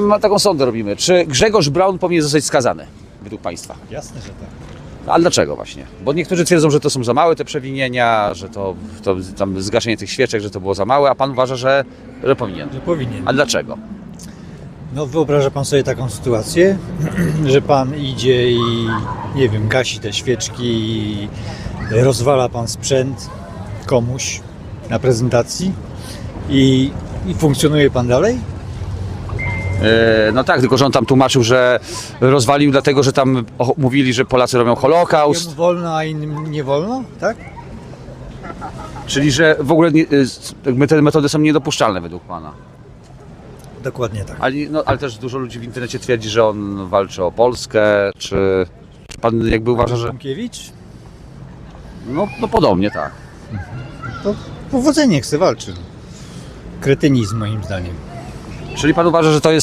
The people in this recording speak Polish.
Ma taką sondę robimy. Czy Grzegorz Braun powinien zostać skazany według Państwa? Jasne, że tak. A dlaczego właśnie? Bo niektórzy twierdzą, że to są za małe te przewinienia, że to, to tam zgaszenie tych świeczek, że to było za małe, a Pan uważa, że, że powinien. Że powinien. A dlaczego? No wyobraża pan sobie taką sytuację, że pan idzie i nie wiem, gasi te świeczki i rozwala pan sprzęt komuś na prezentacji i, i funkcjonuje pan dalej? E, no tak, tylko że on tam tłumaczył, że rozwalił dlatego, że tam o, mówili, że Polacy robią Holokaust, Jemu wolno, a innym nie wolno, tak? czyli że w ogóle nie, e, jakby te metody są niedopuszczalne według Pana. Dokładnie tak. Ale, no, ale też dużo ludzi w internecie twierdzi, że on walczy o Polskę, czy, czy Pan jakby uważa, że... Tomkiewicz? No, no podobnie, tak. To powodzenie chce walczy. Kretynizm moim zdaniem. Czyli Pan uważa, że to jest